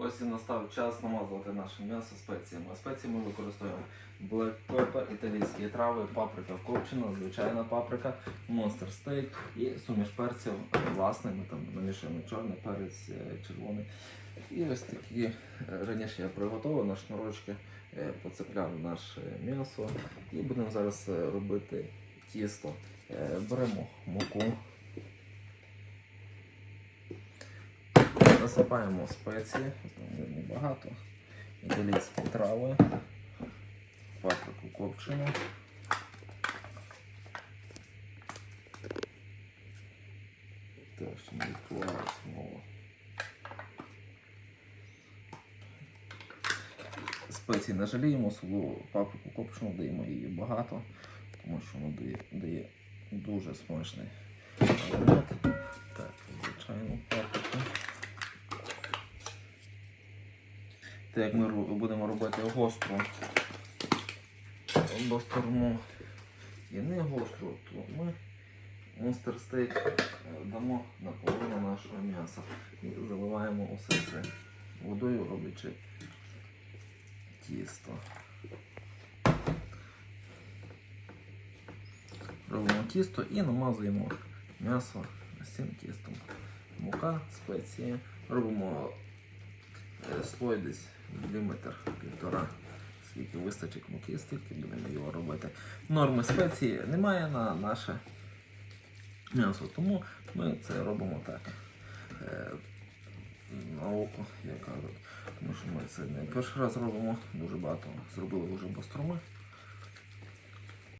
Ось і настав час намазувати наше м'ясо спеціями. Спеції ми використовуємо black pepper, італійські трави, паприка копчена, звичайна паприка, монстр стейк і суміш перців. Власне, ми там намішуємо чорний перець, е, червоний. І ось такі е, раніше я приготував на шнурочки, е, поцепляв наше м'ясо і будемо зараз робити тісто. Беремо муку. Насипаємо спеції, небагато, італійські трави, паприку копчену. Що не відкривалась мова. Спеції не жаліємо, солу паприку копчену даємо її багато, тому що воно дає, дає дуже смачний аромат. Так, звичайно, паприку. Так як ми будемо робити гостру бастурму і не гостру, то ми монстер стейк е, дамо на половину нашого м'яса і заливаємо усе це водою, роблячи тісто. Робимо тісто і намазуємо м'ясо цим тістом. Мука, спеції. Робимо слой десь міліметр півтора. Скільки вистачить муки, стільки будемо його робити. Норми спеції немає на наше м'ясо, тому ми це робимо так. е, На око, як кажуть. Тому що ми це не перший раз робимо, дуже багато зробили вже бастроми.